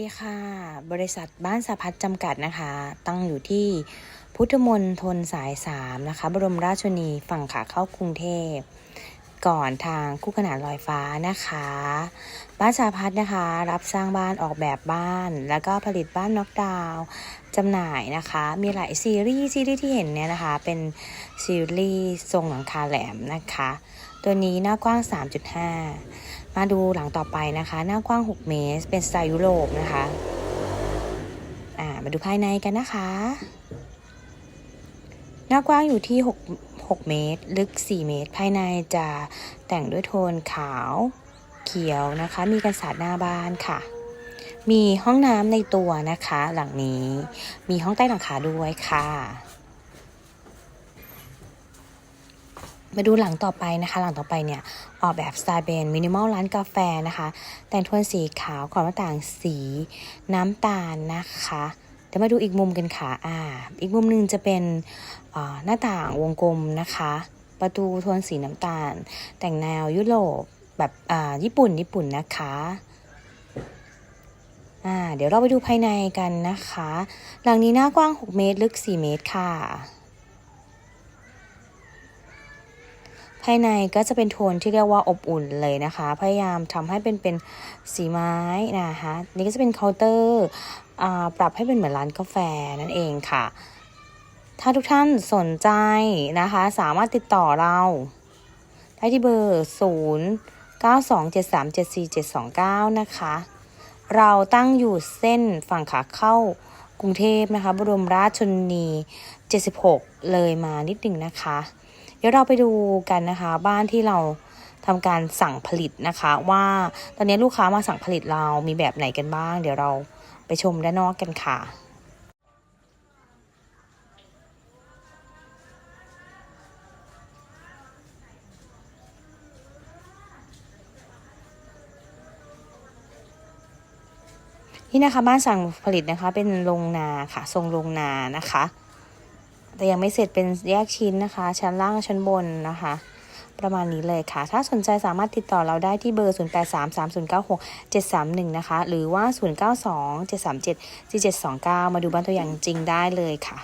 ดีค่ะ บริษัทบ้านสะพัดจำกัดนะคะ ตั้งอยู่ที่พุทธมณฑลสาย 3 นะคะ บรมราชชนีฝั่งขาเข้ากรุงเทพ ก่อนทางคู่ขนานลอยฟ้านะคะ บ้านสะพัดนะคะ รับสร้างบ้านออกแบบบ้าน แล้วก็ผลิตบ้านน็อกดาวจำหน่ายนะคะ มีหลายซีรีส์ซีรีส์ที่เห็นเนี่ยนะคะ เป็นซีรีส์ทรงหลังคาแหลมนะคะ ตัวนี้หน้ากว้าง 3.5 มาดูหลังต่อไปนะคะ หน้ากว้าง 6 เมตร เป็นสไตล์ยุโรปนะคะอ่ามาดูภายในกันนะคะ หน้ากว้างอยู่ที่ 6 6 เมตร ลึก 4 เมตร ภายในจะแต่งด้วยโทนขาว เขียวนะคะ มีกันศาสตร์หน้าบ้านค่ะ มีห้องน้ำในตัวนะคะ หลังนี้ มีห้องใต้หลังคาด้วยค่ะ มาดูหลังต่อไปนะคะ หลังต่อไปเนี่ย ออกแบบสไตล์เป็นมินิมอลร้านกาแฟนะคะ แต่งโทนสีขาวขอบหน้าต่างสีน้ำตาลนะคะเดี๋ยวมาดูอีกมุมกันค่ะอ่า อีกมุมหนึ่งจะเป็นอ่าหน้าต่างวงกลมนะคะ ประตูโทนสีน้ำตาล แต่งแนวยุโรปแบบอ่าญี่ปุ่นญี่ปุ่นนะคะอ่าเดี๋ยวเราไปดูภายในกันนะคะ หลังนี้หน้ากว้าง 6 เมตร ลึก 4 เมตรค่ะ ภายในก็จะเป็นโทนที่เรียกว่าอบอุ่นเลยนะคะ พยายามทำให้เป็นเป็นสีไม้นะคะนี่ก็จะเป็นเคาน์เตอร์ปรับให้เป็นเหมือนร้านกาแฟนั่นเองค่ะ ถ้าทุกท่านสนใจนะคะ สามารถติดต่อเรา ได้ที่เบอร์ 0 9 2 7 3 7 4 7 2 9 นะคะ เราตั้งอยู่เส้นฝั่งขาเข้ากรุงเทพนะคะ บรมราชชนนี 76 เลยมานิดหนึ่งนะคะ ดี๋ยวเราไปดูกันนะคะ บ้านที่เราทำการสั่งผลิตนะคะ ว่าตอนนี้ลูกค้ามาสั่งผลิตเรามีแบบไหนกันบ้าง เดี๋ยวเราไปชมด้านนอกกันค่ะนี่นะคะบ้านสั่งผลิตนะคะเป็นโรงนาค่ะทรงโรงนานะคะ แต่ยังไม่เสร็จเป็นแยกชิ้นนะคะ ชั้นล่างชั้นบนนะคะ ประมาณนี้เลยค่ะ ถ้าสนใจสามารถติดต่อเราได้ที่เบอร์ 0833096731 นะคะ หรือว่า 0927374729 มาดูบ้านตัวอย่างจริงได้เลยค่ะ